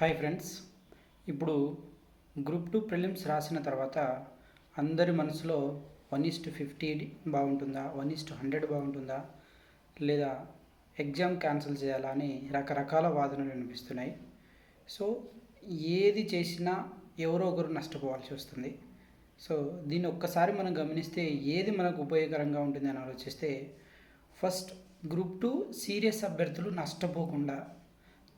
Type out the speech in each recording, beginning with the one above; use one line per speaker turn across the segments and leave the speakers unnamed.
Hi friends ఇప్పుడు group two prelims రాసిన తర్వాత అందరి మనసులో వన్ ఈస్ట్ టు ఫిఫ్టీ బాగుంటుందా? వన్ ఇస్ టు హండ్రెడ్ బాగుంటుందా? లేదా ఎగ్జామ్ క్యాన్సిల్ చేయాలా అని రకరకాల వాదనలు వినిపిస్తున్నాయి. సో ఏది చేసినా ఎవరో ఒకరు నష్టపోవాల్సి వస్తుంది. సో దీన్ని ఒక్కసారి మనం గమనిస్తే ఏది మనకు ఉపయోగకరంగా ఉంటుంది అని ఆలోచిస్తే ఫస్ట్ గ్రూప్ టూ సీరియస్ అభ్యర్థులు నష్టపోకుండా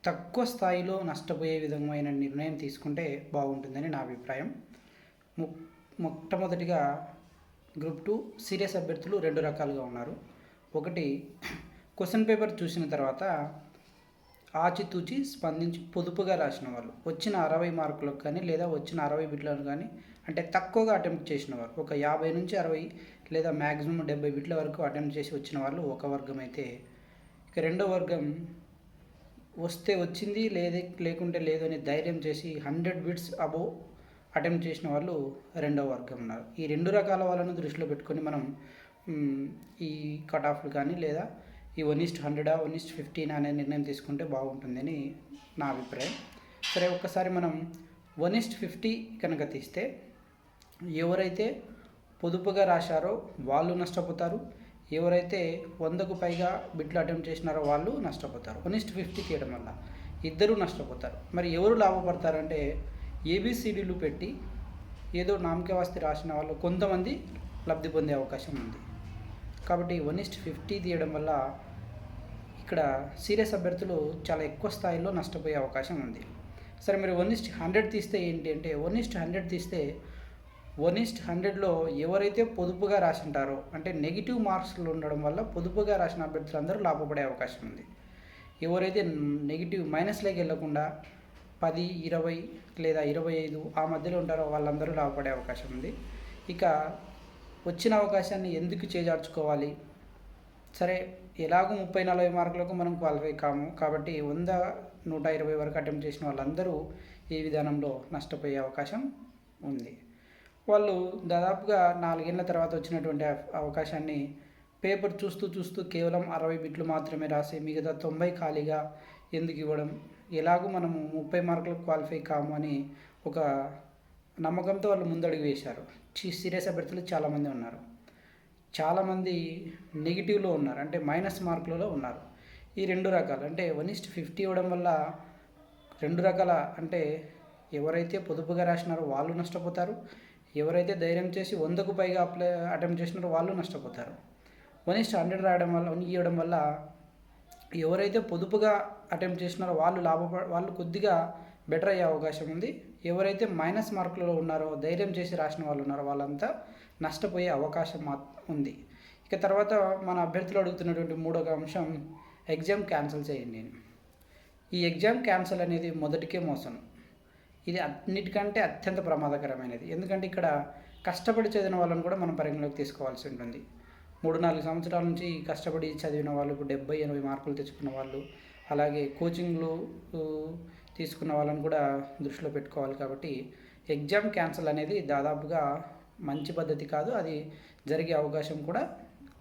తక్కువ స్థాయిలో నష్టపోయే విధమైన నిర్ణయం తీసుకుంటే బాగుంటుందని నా అభిప్రాయం. ము మొట్టమొదటిగా గ్రూప్ టూ సీరియస్ అభ్యర్థులు రెండు రకాలుగా ఉన్నారు. ఒకటి క్వశ్చన్ పేపర్ చూసిన తర్వాత ఆచితూచి స్పందించి పొదుపుగా రాసిన వాళ్ళు వచ్చిన అరవై మార్కులకు కానీ లేదా వచ్చిన అరవై బిట్లను కానీ అంటే తక్కువగా అటెంప్ట్ చేసిన వారు ఒక యాభై నుంచి అరవై లేదా మ్యాక్సిమం డెబ్బై బిట్ల వరకు అటెంప్ట్ చేసి వచ్చిన వాళ్ళు ఒక వర్గం అయితే. ఇక రెండో వర్గం వస్తే వచ్చింది లేదే లేకుంటే లేదు అని ధైర్యం చేసి హండ్రెడ్ బిట్స్ అబోవ్ అటెంప్ట్ చేసిన వాళ్ళు రెండవ వర్గం ఉన్నారు. ఈ రెండు రకాల వాళ్ళను దృష్టిలో పెట్టుకొని మనం ఈ కట్ ఆఫ్లు కానీ లేదా ఈ వన్ ఈస్ట్ హండ్రెడా వన్ ఈస్ట్ ఫిఫ్టీన్ అనే నిర్ణయం తీసుకుంటే బాగుంటుందని నా అభిప్రాయం. సరే ఒక్కసారి మనం వన్ ఈస్ట్ ఫిఫ్టీ కనుక తీస్తే ఎవరైతే పొదుపుగా రాశారో వాళ్ళు నష్టపోతారు ఎవరైతే వందకు పైగా బిట్లు అటెంప్ట్ చేసినారో వాళ్ళు నష్టపోతారు. వన్ ఇస్ట్ ఫిఫ్టీ తీయడం వల్ల ఇద్దరు నష్టపోతారు. మరి ఎవరు లాభపడతారంటే ఏబిసిడీలు పెట్టి ఏదో నామకే వాస్తి రాసిన వాళ్ళు కొంతమంది లబ్ధి పొందే అవకాశం ఉంది. కాబట్టి వన్ ఇస్ట్ ఫిఫ్టీ తీయడం వల్ల ఇక్కడ సీరియస్ అభ్యర్థులు చాలా ఎక్కువ స్థాయిలో నష్టపోయే అవకాశం ఉంది. సరే మరి వన్ ఇస్ట్ హండ్రెడ్ తీస్తే ఏంటి అంటే వన్ ఇస్ట్ హండ్రెడ్ తీస్తే వనిస్ట్ హండ్రెడ్లో ఎవరైతే పొదుపుగా రాసింటారో అంటే నెగిటివ్ మార్క్స్లు ఉండడం వల్ల పొదుపుగా రాసిన అభ్యర్థులు అందరూ లాభపడే అవకాశం ఉంది. ఎవరైతే నెగిటివ్ మైనస్లోకి వెళ్ళకుండా పది ఇరవై లేదా ఇరవై ఐదు ఆ మధ్యలో ఉంటారో వాళ్ళందరూ లాభపడే అవకాశం ఉంది. ఇక వచ్చిన అవకాశాన్ని ఎందుకు చేజార్చుకోవాలి? సరే ఎలాగో ముప్పై నలభై మార్కులకు మనం క్వాలిఫై కాము. కాబట్టి వంద నూట ఇరవై వరకు అటెంప్ట్ చేసిన వాళ్ళందరూ ఈ విధానంలో నష్టపోయే అవకాశం ఉంది. వాళ్ళు దాదాపుగా నాలుగేళ్ళ తర్వాత వచ్చినటువంటి అవకాశాన్ని పేపర్ చూస్తూ చూస్తూ కేవలం అరవై బిట్లు మాత్రమే రాసి మిగతా తొంభై ఖాళీగా ఎందుకు ఇవ్వడం? ఎలాగో మనము ముప్పై మార్కులకు క్వాలిఫై కాము అని ఒక నమ్మకంతో వాళ్ళు ముందడుగు వేశారు. సీరియస్ అభ్యర్థులు చాలామంది ఉన్నారు. చాలామంది నెగిటివ్లో ఉన్నారు. అంటే మైనస్ మార్కులలో ఉన్నారు. ఈ రెండు రకాలు. అంటే వన్ ఇస్ట్ ఫిఫ్టీ ఇవ్వడం వల్ల రెండు రకాల అంటే ఎవరైతే పొదుపుగా రాసినారో వాళ్ళు నష్టపోతారు. ఎవరైతే ధైర్యం చేసి వందకు పైగా అప్లై అటెంప్ట్ చేసినారో వాళ్ళు నష్టపోతారు. వన్ ఇస్ట్ హండ్రెడ్ రాయడం వల్ల ఇవ్వడం వల్ల ఎవరైతే పొదుపుగా అటెంప్ట్ చేసినారో వాళ్ళు లాభప వాళ్ళు కొద్దిగా బెటర్ అయ్యే అవకాశం ఉంది. ఎవరైతే మైనస్ మార్కులలో ఉన్నారో ధైర్యం చేసి రాసిన వాళ్ళు ఉన్నారో వాళ్ళంతా నష్టపోయే అవకాశం ఉంది. ఇక తర్వాత మన అభ్యర్థులు అడుగుతున్నటువంటి మూడవ అంశం ఎగ్జామ్ క్యాన్సిల్ చేయండి. ఈ ఎగ్జామ్ క్యాన్సిల్ అనేది మొదటికే మోసం. ఇది అన్నిటికంటే అత్యంత ప్రమాదకరమైనది. ఎందుకంటే ఇక్కడ కష్టపడి చదివిన వాళ్ళని కూడా మనం పరిగణలోకి తీసుకోవాల్సి ఉంటుంది. మూడు నాలుగు సంవత్సరాల నుంచి కష్టపడి చదివిన వాళ్ళు ఇప్పుడు డెబ్బై ఎనభై మార్కులు తెచ్చుకున్న వాళ్ళు అలాగే కోచింగ్లు తీసుకున్న వాళ్ళని కూడా దృష్టిలో పెట్టుకోవాలి కాబట్టి ఎగ్జామ్ క్యాన్సిల్ అనేది దాదాపుగా మంచి పద్ధతి కాదు. అది జరిగే అవకాశం కూడా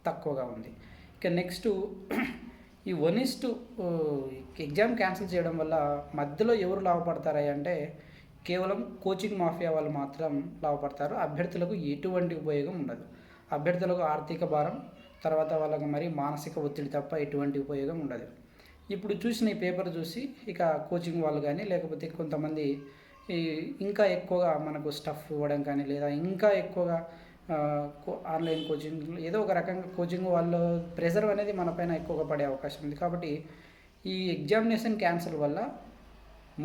తక్కువగా ఉంది. ఇక నెక్స్ట్ ఈ one is to exam cancel చేయడం వల్ల మధ్యలో ఎవరు లాభపడతారా అంటే కేవలం కోచింగ్ మాఫియా వాళ్ళు మాత్రం లాభపడతారు. అభ్యర్థులకు ఎటువంటి ఉపయోగం ఉండదు. అభ్యర్థులకు ఆర్థిక భారం తర్వాత వాళ్ళకు మరి మానసిక ఒత్తిడి తప్ప ఎటువంటి ఉపయోగం ఉండదు. ఇప్పుడు చూసిన ఈ పేపర్ చూసి ఇక కోచింగ్ వాళ్ళు కానీ లేకపోతే కొంతమంది ఈ ఇంకా ఎక్కువగా మనకు స్టఫ్ ఇవ్వడం కానీ లేదా ఇంకా ఎక్కువగా కో- ఆన్లైన్ కోచింగ్ ఏదో ఒక రకంగా కోచింగ్ వాళ్ళు ప్రెజర్ అనేది మనపైన ఎక్కువగా పడే అవకాశం ఉంది. కాబట్టి ఈ ఎగ్జామినేషన్ క్యాన్సిల్ వల్ల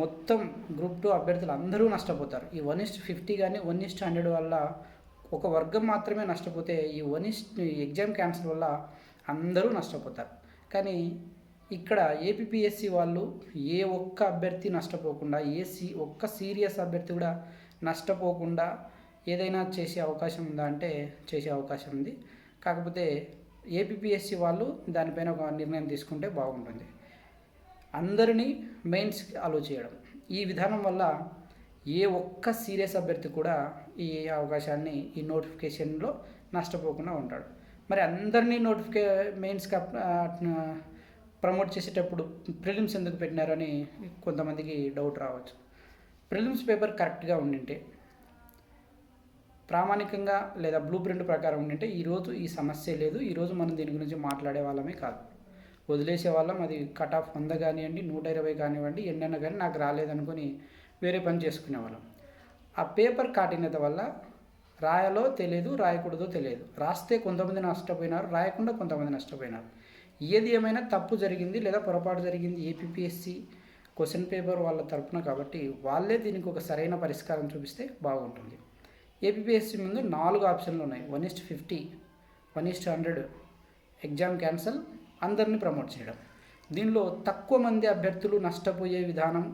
మొత్తం గ్రూప్ టూ అభ్యర్థులు అందరూ నష్టపోతారు. ఈ వన్ ఇస్ట్ ఫిఫ్టీ కానీ వన్ ఇస్ట్ హండ్రెడ్ వల్ల ఒక వర్గం మాత్రమే నష్టపోతే ఈ వన్ ఇస్ట్ ఎగ్జామ్ క్యాన్సిల్ వల్ల అందరూ నష్టపోతారు. కానీ ఇక్కడ ఏపీఎస్సి వాళ్ళు ఏ ఒక్క అభ్యర్థి నష్టపోకుండా ఏ సీ ఒక్క సీరియస్ అభ్యర్థి కూడా నష్టపోకుండా ఏదైనా చేసే అవకాశం ఉందా అంటే చేసే అవకాశం ఉంది. కాకపోతే ఏపీఎస్సి వాళ్ళు దానిపైన ఒక నిర్ణయం తీసుకుంటే బాగుంటుంది. అందరినీ మెయిన్స్ అలో చేయడం. ఈ విధానం వల్ల ఏ ఒక్క సీరియస్ అభ్యర్థి కూడా ఈ అవకాశాన్ని ఈ నోటిఫికేషన్లో నష్టపోకుండా ఉంటాడు. మరి అందరినీ నోటిఫికే మెయిన్స్కి ప్రమోట్ చేసేటప్పుడు ప్రిలిమ్స్ ఎందుకు పెట్టినారని కొంతమందికి డౌట్ రావచ్చు. ప్రిలిమ్స్ పేపర్ కరెక్ట్గా ఉండింటే ప్రామాణికంగా లేదా బ్లూ ప్రింట్ ప్రకారం ఉండింటే ఈరోజు ఈ సమస్య లేదు ఈరోజు మనం దీని గురించి మాట్లాడే వాళ్ళమే కాదు. వదిలేసే వాళ్ళం. అది కట్ ఆఫ్ వంద కానివ్వండి నూట ఇరవై కానివ్వండి ఎన్నైనా కానీ నాకు రాలేదనుకొని వేరే పని చేసుకునే వాళ్ళం. ఆ పేపర్ కాఠిన్యత వల్ల రాయాలో తెలియదు రాయకూడదో తెలియదు రాస్తే కొంతమంది నష్టపోయినారు రాయకుండా కొంతమంది నష్టపోయినారు. ఏది ఏమైనా తప్పు జరిగింది లేదా పొరపాటు జరిగింది ఏపీఎస్సి క్వశ్చన్ పేపర్ వాళ్ళ తరపున కాబట్టి వాళ్ళే దీనికి ఒక సరైన పరిష్కారం చూపిస్తే బాగుంటుంది. ఏపీఎస్సి ముందు నాలుగు ఆప్షన్లు ఉన్నాయి. One is fifty one is hundred exam cancel అందరినీ ప్రమోట్ చేయడం. దీనిలో తక్కువ మంది అభ్యర్థులు నష్టపోయే విధానం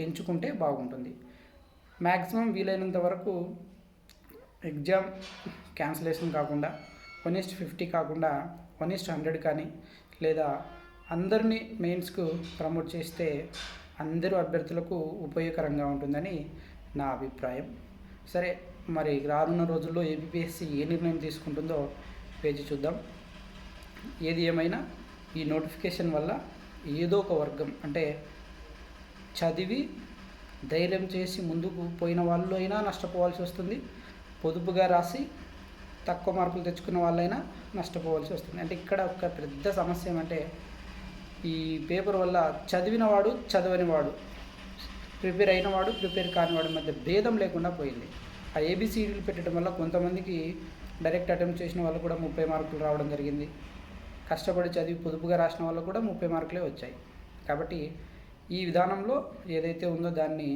ఎంచుకుంటే బాగుంటుంది. మ్యాక్సిమం వీలైనంత వరకు ఎగ్జామ్ క్యాన్సిలేషన్ కాకుండా వన్ ఈస్ట్ ఫిఫ్టీ కాకుండా వన్ ఈస్ట్ హండ్రెడ్ కానీ లేదా అందరినీ మెయిన్స్కు ప్రమోట్ చేస్తే అందరూ అభ్యర్థులకు ఉపయోగకరంగా ఉంటుందని నా అభిప్రాయం. సరే మరి రానున్న రోజుల్లో ఏబిపిఎస్సి ఏ నిర్ణయం తీసుకుంటుందో వేచి చూద్దాం. ఏది ఏమైనా ఈ నోటిఫికేషన్ వల్ల ఏదో ఒక వర్గం అంటే చదివి ధైర్యం చేసి ముందుకు పోయిన వాళ్ళు అయినా నష్టపోవాల్సి వస్తుంది. పొదుపుగా రాసి తక్కువ మార్కులు తెచ్చుకున్న వాళ్ళైనా నష్టపోవాల్సి వస్తుంది. అంటే ఇక్కడ ఒక పెద్ద సమస్య ఏమంటే ఈ పేపర్ వల్ల చదివిన వాడు చదవని వాడు ప్రిపేర్ అయిన వాడు ప్రిపేర్ కాని వాడి మధ్య భేదం లేకుండా పోయింది. ఆ ఏబీసీడీలు పెట్టడం వల్ల కొంతమందికి డైరెక్ట్ అటెంప్ట్ చేసిన వాళ్ళు కూడా ముప్పై మార్కులు రావడం జరిగింది. కష్టపడి చదివి పొదుపుగా రాసిన వాళ్ళు కూడా ముప్పై మార్కులే వచ్చాయి. కాబట్టి ఈ విధానంలో ఏదైతే ఉందో దాన్ని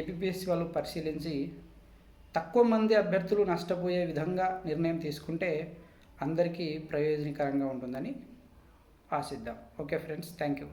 ఏపీపీఎస్సీ వాళ్ళు పరిశీలించి తక్కువ మంది అభ్యర్థులు నష్టపోయే విధంగా నిర్ణయం తీసుకుంటే అందరికీ ప్రయోజనకరంగా ఉంటుందని ఆశిద్దాం. Okay friends thank you.